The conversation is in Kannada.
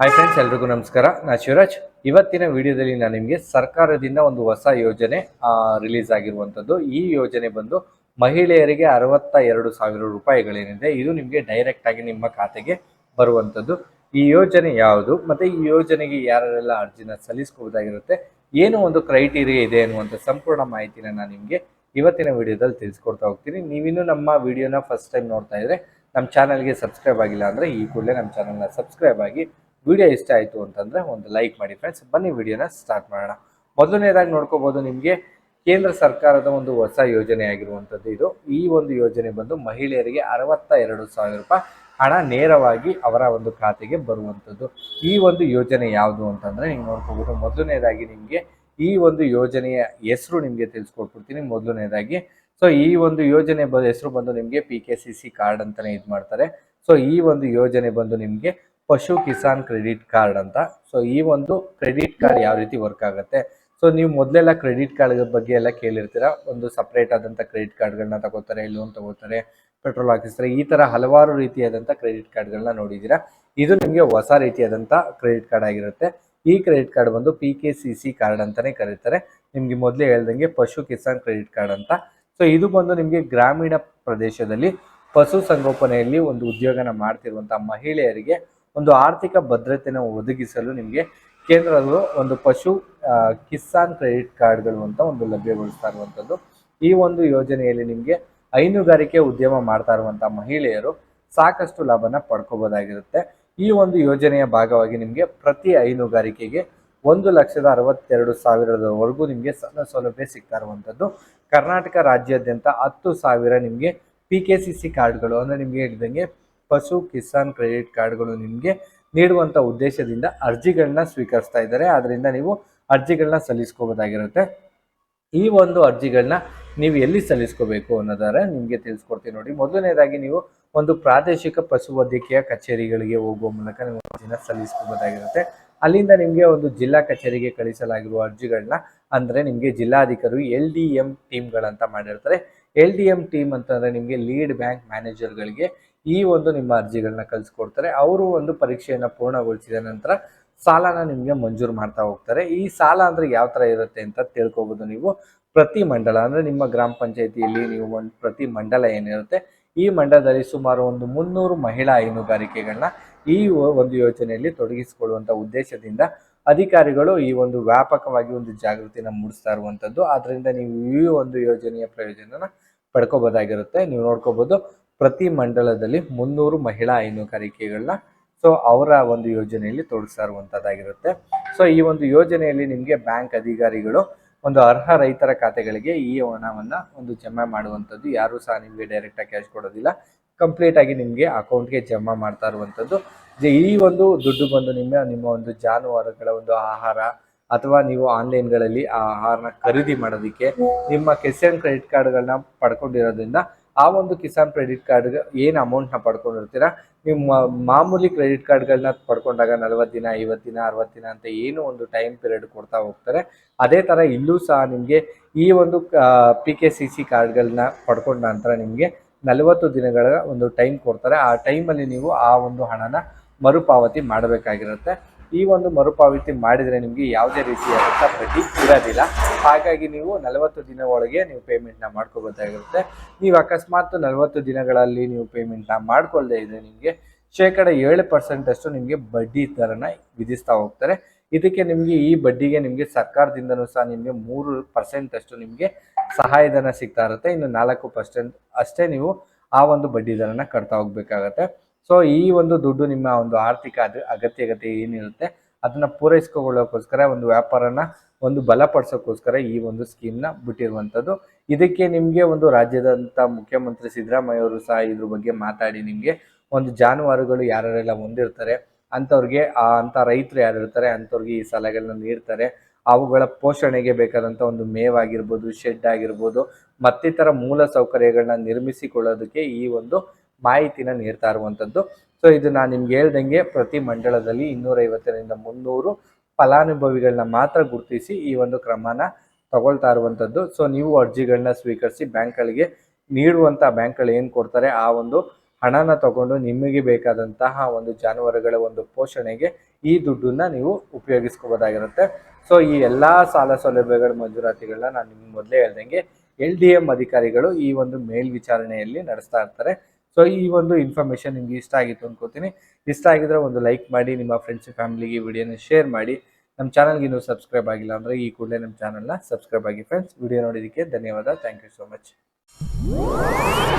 ಹಾಯ್ ಫ್ರೆಂಡ್ಸ್ ಎಲ್ರಿಗೂ ನಮಸ್ಕಾರ. ನಾ ಶಿವರಾಜ್. ಇವತ್ತಿನ ವಿಡಿಯೋದಲ್ಲಿ ನಾನು ನಿಮಗೆ ಸರ್ಕಾರದಿಂದ ಒಂದು ಹೊಸ ಯೋಜನೆ ರಿಲೀಸ್ ಆಗಿರುವಂಥದ್ದು ಈ ಯೋಜನೆ ಬಂದು ಮಹಿಳೆಯರಿಗೆ ಅರವತ್ತ ಎರಡು ಸಾವಿರ ರೂಪಾಯಿಗಳೇನಿದೆ, ಇದು ನಿಮಗೆ ಡೈರೆಕ್ಟ್ ಆಗಿ ನಿಮ್ಮ ಖಾತೆಗೆ ಬರುವಂಥದ್ದು ಈ ಯೋಜನೆ ಯಾವುದು? ಮತ್ತು ಈ ಯೋಜನೆಗೆ ಯಾರೆಲ್ಲ ಅರ್ಜಿನ ಸಲ್ಲಿಸಬಹುದಾಗಿರುತ್ತೆ? ಏನು ಒಂದು ಕ್ರೈಟೀರಿಯಾ ಇದೆ ಅನ್ನುವಂಥ ಸಂಪೂರ್ಣ ಮಾಹಿತಿನ ನಾನು ನಿಮಗೆ ಇವತ್ತಿನ ವಿಡಿಯೋದಲ್ಲಿ ತಿಳಿಸ್ಕೊಡ್ತಾ ಹೋಗ್ತೀನಿ. ನೀವಿನ್ನೂ ನಮ್ಮ ವಿಡಿಯೋನ ಫಸ್ಟ್ ಟೈಮ್ ನೋಡ್ತಾ ಇದ್ರೆ, ನಮ್ಮ ಚಾನಲ್ಗೆ ಸಬ್ಸ್ಕ್ರೈಬ್ ಆಗಿಲ್ಲ ಅಂದರೆ ಈ ಕೂಡಲೇ ನಮ್ಮ ಚಾನಲ್ನ ಸಬ್ಸ್ಕ್ರೈಬ್ ಆಗಿ ವಿಡಿಯೋ ಇಷ್ಟ ಆಯಿತು ಅಂತಂದರೆ ಒಂದು ಲೈಕ್ ಮಾಡಿ ಫ್ರೆಂಡ್ಸ್ ಬನ್ನಿ ವಿಡಿಯೋನ ಸ್ಟಾರ್ಟ್ ಮಾಡೋಣ. ಮೊದಲನೇದಾಗಿ ನೋಡ್ಕೋಬೋದು ನಿಮಗೆ, ಕೇಂದ್ರ ಸರ್ಕಾರದ ಒಂದು ಹೊಸ ಯೋಜನೆ ಆಗಿರುವಂಥದ್ದು ಇದು. ಈ ಒಂದು ಯೋಜನೆ ಬಂದು ಮಹಿಳೆಯರಿಗೆ ಅರವತ್ತ ಎರಡು ಸಾವಿರ ರೂಪಾಯಿ ಹಣ ನೇರವಾಗಿ ಅವರ ಒಂದು ಖಾತೆಗೆ ಬರುವಂಥದ್ದು. ಈ ಒಂದು ಯೋಜನೆ ಯಾವುದು ಅಂತಂದರೆ ನೀವು ನೋಡ್ಕೋಬೋದು. ಮೊದಲನೇದಾಗಿ ನಿಮಗೆ ಈ ಒಂದು ಯೋಜನೆಯ ಹೆಸರು ನಿಮಗೆ ತಿಳಿಸ್ಕೊಟ್ಬಿಡ್ತೀನಿ ಮೊದಲನೇದಾಗಿ. ಸೊ ಈ ಒಂದು ಯೋಜನೆ ಬ, ಹೆಸರು ಬಂದು ನಿಮಗೆ P K C C card ಅಂತಲೇ ಇದು ಮಾಡ್ತಾರೆ ಸೊ ಈ ಒಂದು ಯೋಜನೆ ಬಂದು ನಿಮಗೆ ಪಶು ಕಿಸಾನ್ ಕ್ರೆಡಿಟ್ ಕಾರ್ಡ್ ಅಂತ. ಸೊ ಈ ಒಂದು ಕ್ರೆಡಿಟ್ ಕಾರ್ಡ್ ಯಾವ ರೀತಿ ವರ್ಕ್ ಆಗುತ್ತೆ? ಸೊ ನೀವು ಮೊದಲೆಲ್ಲ ಕ್ರೆಡಿಟ್ ಕಾರ್ಡ್ ಬಗ್ಗೆ ಎಲ್ಲ ಕೇಳಿರ್ತೀರ? ಒಂದು ಸಪ್ರೇಟ್ ಆದಂಥ ಕ್ರೆಡಿಟ್ ಕಾರ್ಡ್ಗಳನ್ನ ತಗೋತಾರೆ, ಲೋನ್ ತಗೋತಾರೆ, ಪೆಟ್ರೋಲ್ ಹಾಕಿಸ್ತಾರೆ, ಈ ಥರ ಹಲವಾರು ರೀತಿಯಾದಂಥ ಕ್ರೆಡಿಟ್ ಕಾರ್ಡ್ಗಳನ್ನ ನೋಡಿದೀರಾ ಇದು ನಿಮಗೆ ಹೊಸ ರೀತಿಯಾದಂಥ ಕ್ರೆಡಿಟ್ ಕಾರ್ಡ್ ಆಗಿರುತ್ತೆ. ಈ ಕ್ರೆಡಿಟ್ ಕಾರ್ಡ್ ಬಂದು P K C C card ಅಂತಲೇ ಕರೀತಾರೆ. ನಿಮಗೆ ಮೊದಲೇ ಹೇಳ್ದಂಗೆ ಪಶು ಕಿಸಾನ್ ಕ್ರೆಡಿಟ್ ಕಾರ್ಡ್ ಅಂತ. ಸೊ ಇದು ಬಂದು ನಿಮಗೆ ಗ್ರಾಮೀಣ ಪ್ರದೇಶದಲ್ಲಿ ಪಶು ಸಂಗೋಪನೆಯಲ್ಲಿ ಒಂದು ಉದ್ಯೋಗನ ಮಾಡ್ತಿರುವಂಥ ಮಹಿಳೆಯರಿಗೆ ಒಂದು ಆರ್ಥಿಕ ಭದ್ರತೆಯನ್ನು ಒದಗಿಸಲು ನಿಮಗೆ ಕೇಂದ್ರಗಳು ಒಂದು ಪಶು ಕಿಸಾನ್ ಕ್ರೆಡಿಟ್ ಕಾರ್ಡ್ಗಳು ಅಂತ ಒಂದು ಲಭ್ಯಗೊಳಿಸ್ತಾ ಇರುವಂಥದ್ದು. ಈ ಒಂದು ಯೋಜನೆಯಲ್ಲಿ ನಿಮಗೆ ಹೈನುಗಾರಿಕೆ ಉದ್ಯಮ ಮಾಡ್ತಾ ಇರುವಂಥ ಮಹಿಳೆಯರು ಸಾಕಷ್ಟು ಲಾಭನ ಪಡ್ಕೋಬೋದಾಗಿರುತ್ತೆ. ಈ ಒಂದು ಯೋಜನೆಯ ಭಾಗವಾಗಿ ನಿಮಗೆ ಪ್ರತಿ ಹೈನುಗಾರಿಕೆಗೆ ಒಂದು ಲಕ್ಷದ ಅರವತ್ತೆರಡು ಸಾವಿರದವರೆಗೂ ನಿಮಗೆ ಸಣ್ಣ ಸೌಲಭ್ಯ ಸಿಗ್ತಾ ಇರುವಂಥದ್ದು. ಕರ್ನಾಟಕ ರಾಜ್ಯಾದ್ಯಂತ ಹತ್ತು ಸಾವಿರ ನಿಮಗೆ ಪಿ ಕೆ ಸಿ ಸಿ ಕಾರ್ಡ್ಗಳು ಅಂದರೆ ನಿಮಗೆ ಹೇಳಿದಂಗೆ ಪಶು ಕಿಸಾನ್ ಕ್ರೆಡಿಟ್ ಕಾರ್ಡ್ಗಳು ನಿಮಗೆ ನೀಡುವಂಥ ಉದ್ದೇಶದಿಂದ ಅರ್ಜಿಗಳನ್ನ ಸ್ವೀಕರಿಸ್ತಾ ಇದ್ದಾರೆ. ಆದ್ದರಿಂದ ನೀವು ಅರ್ಜಿಗಳನ್ನ ಸಲ್ಲಿಸ್ಕೋಬೋದಾಗಿರುತ್ತೆ. ಈ ಒಂದು ಅರ್ಜಿಗಳನ್ನ ನೀವು ಎಲ್ಲಿ ಸಲ್ಲಿಸ್ಕೋಬೇಕು ಅನ್ನೋದಾದ್ರೆ ನಿಮಗೆ ತಿಳಿಸ್ಕೊಡ್ತೀನಿ ನೋಡಿ. ಮೊದಲನೇದಾಗಿ ನೀವು ಒಂದು ಪ್ರಾದೇಶಿಕ ಪಶುವೈದ್ಯಕೀಯ ಕಚೇರಿಗಳಿಗೆ ಹೋಗುವ ಮೂಲಕ ನೀವು ಅರ್ಜಿನ ಸಲ್ಲಿಸ್ಕೋಬೋದಾಗಿರುತ್ತೆ. ಅಲ್ಲಿಂದ ನಿಮಗೆ ಒಂದು ಜಿಲ್ಲಾ ಕಚೇರಿಗೆ ಕಳಿಸಲಾಗಿರುವ ಅರ್ಜಿಗಳನ್ನ ಅಂದರೆ ನಿಮಗೆ ಜಿಲ್ಲಾಧಿಕಾರಿ ಎಲ್ ಡಿ ಎಂ ಟೀಮ್ಗಳಂತ ಮಾಡಿರ್ತಾರೆ. ಎಲ್ ಡಿ ಎಂ ಟೀಮ್ ಅಂತಂದರೆ ನಿಮಗೆ ಲೀಡ್ ಬ್ಯಾಂಕ್ ಮ್ಯಾನೇಜರ್ಗಳಿಗೆ ಈ ಒಂದು ನಿಮ್ಮ ಅರ್ಜಿಗಳನ್ನ ಕಳಿಸ್ಕೊಡ್ತಾರೆ. ಅವರು ಒಂದು ಪರೀಕ್ಷೆಯನ್ನು ಪೂರ್ಣಗೊಳಿಸಿದ ನಂತರ ಸಾಲನ ನಿಮಗೆ ಮಂಜೂರು ಮಾಡ್ತಾ ಹೋಗ್ತಾರೆ. ಈ ಸಾಲ ಅಂದರೆ ಯಾವ ಥರ ಇರುತ್ತೆ ಅಂತ ತಿಳ್ಕೊಬೋದು ನೀವು. ಪ್ರತಿ ಮಂಡಲ, ಅಂದರೆ ನಿಮ್ಮ ಗ್ರಾಮ ಪಂಚಾಯತಿಯಲ್ಲಿ ನೀವು ಒಂದು ಪ್ರತಿ ಮಂಡಲ ಏನಿರುತ್ತೆ, ಈ ಮಂಡಲದಲ್ಲಿ ಸುಮಾರು ಒಂದು ಮುನ್ನೂರು ಮಹಿಳಾ ಹೈನುಗಾರಿಕೆಗಳನ್ನ ಈ ಒಂದು ಯೋಜನೆಯಲ್ಲಿ ತೊಡಗಿಸಿಕೊಳ್ಳುವಂಥ ಉದ್ದೇಶದಿಂದ ಅಧಿಕಾರಿಗಳು ಈ ಒಂದು ವ್ಯಾಪಕವಾಗಿ ಒಂದು ಜಾಗೃತಿನ ಮೂಡಿಸ್ತಾ ಇರುವಂಥದ್ದು ಆದ್ದರಿಂದ ನೀವು ಈ ಒಂದು ಯೋಜನೆಯ ಪ್ರಯೋಜನನ ಪಡ್ಕೋಬೋದಾಗಿರುತ್ತೆ. ನೀವು ನೋಡ್ಕೋಬೋದು. ಪ್ರತಿ ಮಂಡಲದಲ್ಲಿ ಮುನ್ನೂರು ಮಹಿಳಾ ಹೈನುಗಾರಿಕೆಗಳನ್ನ ಸೊ ಅವರ ಒಂದು ಯೋಜನೆಯಲ್ಲಿ ತೊಡಗಿಸ್ತಾ ಸೊ ಈ ಒಂದು ಯೋಜನೆಯಲ್ಲಿ ನಿಮಗೆ ಬ್ಯಾಂಕ್ ಅಧಿಕಾರಿಗಳು ಒಂದು ಅರ್ಹ ರೈತರ ಖಾತೆಗಳಿಗೆ ಈ ಹಣವನ್ನ ಒಂದು ಜಮಾ ಮಾಡುವಂಥದ್ದು ಯಾರು ಸಹ ನಿಮಗೆ ಡೈರೆಕ್ಟಾಗಿ ಕ್ಯಾಶ್ ಕೊಡೋದಿಲ್ಲ. ಕಂಪ್ಲೀಟ್ ಆಗಿ ನಿಮಗೆ ಅಕೌಂಟ್ಗೆ ಜಮಾ ಮಾಡ್ತಾ ಇರುವಂಥದ್ದು ಈ ಒಂದು ದುಡ್ಡು ಬಂದು ನಿಮ್ಮ ನಿಮ್ಮ ಒಂದು ಜಾನುವಾರುಗಳ ಒಂದು ಆಹಾರ ಅಥವಾ ನೀವು ಆನ್ಲೈನ್ಗಳಲ್ಲಿ ಆ ಆಹಾರನ ಖರೀದಿ ಮಾಡೋದಕ್ಕೆ ನಿಮ್ಮ ಕಿಸಾನ್ ಕ್ರೆಡಿಟ್ ಕಾರ್ಡ್ಗಳನ್ನ ಪಡ್ಕೊಂಡಿರೋದ್ರಿಂದ ಆ ಒಂದು ಕಿಸಾನ್ ಕ್ರೆಡಿಟ್ ಕಾರ್ಡ್ ಏನು ಅಮೌಂಟ್ನ ಪಡ್ಕೊಂಡಿರ್ತೀರಾ? ನಿಮ್ಮ ಮಾಮೂಲಿ ಕ್ರೆಡಿಟ್ ಕಾರ್ಡ್ಗಳನ್ನ ಪಡ್ಕೊಂಡಾಗ ನಲವತ್ತು ದಿನ ಐವತ್ತು ದಿನ ಅರವತ್ತು ದಿನ ಅಂತ ಏನು ಒಂದು ಟೈಮ್ ಪೀರಿಯಡ್ ಕೊಡ್ತಾ ಹೋಗ್ತಾರೆ. ಅದೇ ಥರ ಇಲ್ಲೂ ಸಹ ನಿಮಗೆ ಈ ಒಂದು ಪಿ ಕೆ ಸಿ ಸಿ ಕಾರ್ಡ್ಗಳನ್ನ ಪಡ್ಕೊಂಡ ನಂತರ ನಿಮಗೆ ನಲವತ್ತು ದಿನಗಳ ಒಂದು ಟೈಮ್ ಕೊಡ್ತಾರೆ. ಆ ಟೈಮಲ್ಲಿ ನೀವು ಆ ಒಂದು ಹಣನ ಮರುಪಾವತಿ ಮಾಡಬೇಕಾಗಿರುತ್ತೆ. ಈ ಒಂದು ಮರುಪಾವತಿ ಮಾಡಿದರೆ ನಿಮಗೆ ಯಾವುದೇ ರೀತಿಯಾದಂಥ ಬಡ್ಡಿ ಇರೋದಿಲ್ಲ. ಹಾಗಾಗಿ ನೀವು ನಲವತ್ತು ದಿನ ಒಳಗೆ ನೀವು ಪೇಮೆಂಟ್ನ ಮಾಡ್ಕೋಬೇಕಾಗಿರುತ್ತೆ ನೀವು ಅಕಸ್ಮಾತ್ ನಲವತ್ತು ದಿನಗಳಲ್ಲಿ ನೀವು ಪೇಮೆಂಟ್ನ ಮಾಡ್ಕೊಳ್ಳದೆ ಇದ್ದರೆ ನಿಮಗೆ ಶೇಕಡ ಏಳು ಪರ್ಸೆಂಟಷ್ಟು ನಿಮಗೆ ಬಡ್ಡಿ ದರನ ವಿಧಿಸ್ತಾ ಹೋಗ್ತಾರೆ. ಇದಕ್ಕೆ ನಿಮಗೆ ಈ ಬಡ್ಡಿಗೆ ನಿಮಗೆ ಸರ್ಕಾರದಿಂದನೂ ಸಹ ನಿಮಗೆ ಮೂರು ಪರ್ಸೆಂಟಷ್ಟು ನಿಮಗೆ ಸಹಾಯಧನ ಸಿಗ್ತಾ ಇರುತ್ತೆ. ಇನ್ನು ನಾಲ್ಕು ಪರ್ಸೆಂಟ್ ಅಷ್ಟೇ ನೀವು ಆ ಒಂದು ಬಡ್ಡಿ ದರನ ಕಟ್ತಾ ಹೋಗ್ಬೇಕಾಗತ್ತೆ. ಸೊ ಈ ಒಂದು ದುಡ್ಡು ನಿಮ್ಮ ಒಂದು ಆರ್ಥಿಕ ಅದು ಅಗತ್ಯಗತೆ ಏನಿರುತ್ತೆ, ಅದನ್ನ ಪೂರೈಸ್ಕೊಳ್ಳೋಕ್ಕೋಸ್ಕರ ಒಂದು ವ್ಯಾಪಾರನ ಒಂದು ಬಲಪಡಿಸೋಕ್ಕೋಸ್ಕರ ಈ ಒಂದು ಸ್ಕೀಮ್ನ ಬಿಟ್ಟಿರುವಂಥದ್ದು. ಇದಕ್ಕೆ ನಿಮಗೆ ಒಂದು ರಾಜ್ಯದಂಥ ಮುಖ್ಯಮಂತ್ರಿ ಸಿದ್ದರಾಮಯ್ಯ ಅವರು ಸಹ ಇದ್ರ ಬಗ್ಗೆ ಮಾತಾಡಿ, ನಿಮಗೆ ಒಂದು ಜಾನುವಾರುಗಳು ಯಾರ್ಯಾರೆಲ್ಲ ಹೊಂದಿರ್ತಾರೆ, ಅಂಥವ್ರಿಗೆ, ಆ ಅಂಥ ರೈತರು ಯಾರು ಇರ್ತಾರೆ ಅಂಥವ್ರಿಗೆ ಈ ಸಲಹೆಗಳನ್ನ ನೀಡ್ತಾರೆ, ಅವುಗಳ ಪೋಷಣೆಗೆ ಬೇಕಾದಂಥ ಒಂದು ಮೇವಾಗಿರ್ಬೋದು ಶೆಡ್ ಆಗಿರ್ಬೋದು, ಮತ್ತಿತರ ಮೂಲ ಸೌಕರ್ಯಗಳನ್ನ ನಿರ್ಮಿಸಿಕೊಳ್ಳೋದಕ್ಕೆ ಈ ಒಂದು ಮಾಹಿತಿನ ನೀಡ್ತಾ ಇರುವಂಥದ್ದು ಸೊ ಇದು ನಾನು ನಿಮ್ಗೆ ಹೇಳ್ದಂಗೆ ಪ್ರತಿ ಮಂಡಳದಲ್ಲಿ ಇನ್ನೂರೈವತ್ತರಿಂದ ಮುನ್ನೂರು ಫಲಾನುಭವಿಗಳನ್ನ ಮಾತ್ರ ಗುರುತಿಸಿ ಈ ಒಂದು ಕ್ರಮನ ತಗೊಳ್ತಾ ಇರುವಂಥದ್ದು ಸೊ ನೀವು ಅರ್ಜಿಗಳನ್ನ ಸ್ವೀಕರಿಸಿ ಬ್ಯಾಂಕ್ಗಳಿಗೆ ನೀಡುವಂಥ ಬ್ಯಾಂಕ್ಗಳು ಏನು ಕೊಡ್ತಾರೆ, ಆ ಒಂದು ಹಣನ ತಗೊಂಡು ನಿಮಗೆ ಬೇಕಾದಂತಹ ಒಂದು ಜಾನುವಾರುಗಳ ಒಂದು ಪೋಷಣೆಗೆ ಈ ದುಡ್ಡನ್ನ ನೀವು ಉಪಯೋಗಿಸ್ಕೋಬೋದಾಗಿರುತ್ತೆ. ಸೊ ಈ ಎಲ್ಲಾ ಸಾಲ ಸೌಲಭ್ಯಗಳ ಮಂಜೂರಾತಿಗಳನ್ನ ನಾನು ನಿಮ್ಗೆ ಮೊದಲೇ ಹೇಳ್ದಂಗೆ ಎಲ್ ಡಿ ಎಂ ಅಧಿಕಾರಿಗಳು ಈ ಒಂದು ಮೇಲ್ವಿಚಾರಣೆಯಲ್ಲಿ ನಡೆಸ್ತಾ ಇರ್ತಾರೆ. ಸೊ ಈ ಒಂದು ಇನ್ಫಾರ್ಮೇಶನ್ ನಿಮ್ಗೆ ಇಷ್ಟ ಆಗಿತ್ತು ಅನ್ಕೋತೀನಿ. ಇಷ್ಟ ಆಗಿದ್ರೆ ಒಂದು ಲೈಕ್ ಮಾಡಿ, ನಿಮ್ಮ ಫ್ರೆಂಡ್ಸ್ ಫ್ಯಾಮಿಲಿಗೆ ವಿಡಿಯೋನ ಶೇರ್ ಮಾಡಿ. ನಮ್ಮ ಚಾನಲ್ಗೆ ಇನ್ನೂ ಸಬ್ಸ್ಕ್ರೈಬ್ ಆಗಿಲ್ಲ ಅಂದರೆ ಈ ಕೂಡಲೇ ನಮ್ಮ ಚಾನಲ್ನ ಸಬ್ಸ್ಕ್ರೈಬ್ ಆಗಿ ಫ್ರೆಂಡ್ಸ್ ವಿಡಿಯೋ ನೋಡಿದ್ದಕ್ಕೆ ಧನ್ಯವಾದ. Thank you so much